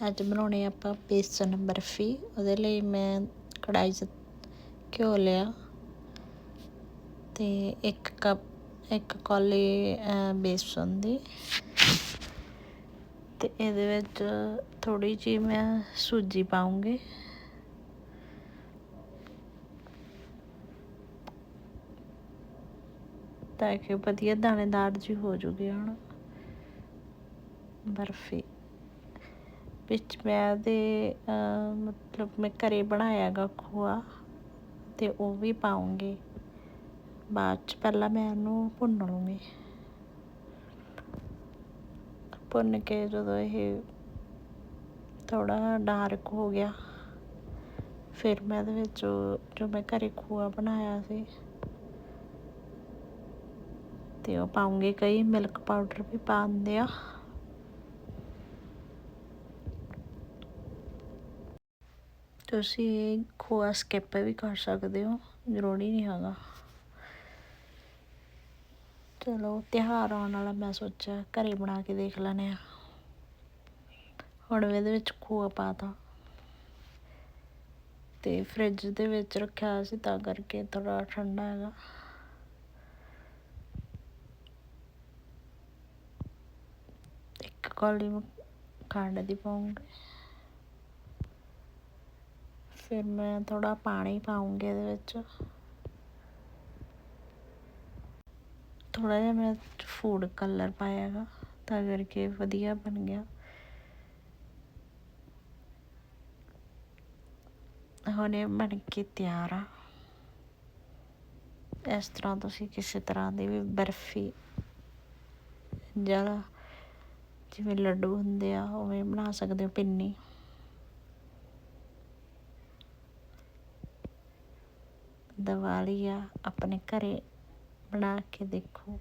ਅੱਜ ਬਣਾਉਣੇ ਆਪਾਂ ਬੇਸਨ ਬਰਫੀ, ਉਹਦੇ ਲਈ ਮੈਂ ਕੜਾਈ 'ਚ ਘਿਓ ਲਿਆ ਤੇ ਇੱਕ ਕੱਪ, ਇੱਕ ਕੌਲੀ ਬੇਸਨ ਦੀ ਤੇ ਇਹਦੇ ਵਿੱਚ ਥੋੜੀ ਜਿਹੀ ਮੈਂ ਸੂਜੀ ਪਾਉਂਗੀ। ਤਾਂ ਕਿ ਵਧੀਆ ਦਾਣੇਦਾਰ ਜੀ ਹੋ ਜੂਗੀ ਹੁਣ ਬਰਫੀ। ਵਿੱਚ ਮੈਂ ਦੇ ਮਤਲਬ ਮੈਂ ਘਰੇ ਬਣਾਇਆਗਾ ਖੋਆ ਤੇ ਉਹ ਵੀ ਪਾਉਂਗੀ। ਬਾਅਦ ਚ ਪਹਿਲਾਂ ਮੈਂ ਇਹਨੂੰ ਭੁੰਨ ਲੂੰਗੀ। ਭੁੰਨ ਕੇ ਜਦੋਂ ਇਹ ਥੋੜਾ ਡਾਰਕ ਹੋ ਗਿਆ, ਫਿਰ ਮੈਂ ਇਹਦੇ ਵਿੱਚ ਜੋ ਮੈਂ ਘਰੇ ਖੋਆ ਬਣਾਇਆ ਸੀ ਤੇ ਉਹ ਪਾਉਂਗੀ। ਕਈ ਮਿਲਕ ਪਾਊਡਰ ਵੀ ਪਾਉਂਦੇ ਆ। ਤੁਸੀਂ ਖੋਆ ਸਕਿਪ ਵੀ ਕਰ ਸਕਦੇ ਹੋ, ਜ਼ਰੂਰੀ ਨਹੀਂ ਹੈਗਾ। ਚਲੋ, ਤਿਉਹਾਰ ਆਉਣ ਵਾਲਾ ਮੈਂ ਸੋਚਿਆ, ਘਰੇ ਬਣਾ ਕੇ ਦੇਖ ਲੈਨੇ ਆ ਹੁਣ ਇਹਦੇ ਵਿੱਚ ਖੋਆ ਪਾਤਾ। ਤੇ ਫ੍ਰਿਜ ਦੇ ਵਿੱਚ ਰੱਖਿਆ ਸੀ, ਤਾਂ ਕਰਕੇ ਥੋੜਾ ਠੰਡਾ ਹੈਗਾ। ਇੱਕ ਕੌਲੀ ਖੰਡ ਦੀ ਪਾਉਂਗੇ ਫਿਰ ਮੈਂ ਥੋੜਾ ਪਾਣੀ ਪਾਉਂਗੀ ਇਹਦੇ ਵਿੱਚ। ਥੋੜਾ ਜਿਹਾ ਮੈਂ ਫੂਡ ਕਲਰ ਪਾਇਆਗਾ ਤਾਂ ਕਰਕੇ ਵਧੀਆ ਬਣ ਗਿਆ। ਹੁਣ ਇਹ ਬਣ ਕੇ ਤਿਆਰ ਆ। ਇਸ ਤਰ੍ਹਾਂ ਤੁਸੀਂ ਕਿਸੇ ਤਰ੍ਹਾਂ ਦੀ ਵੀ ਬਰਫੀ ਜਾਂ ਜਿਵੇਂ ਲੱਡੂ ਹੁੰਦੇ ਆ, ਉਵੇਂ ਬਣਾ ਸਕਦੇ ਹੋ, ਪਿੰਨੀ। ਦੀਵਾਲੀ ਆ ਆਪਣੇ ਘਰ ਬਣਾ ਕੇ ਦੇਖੋ।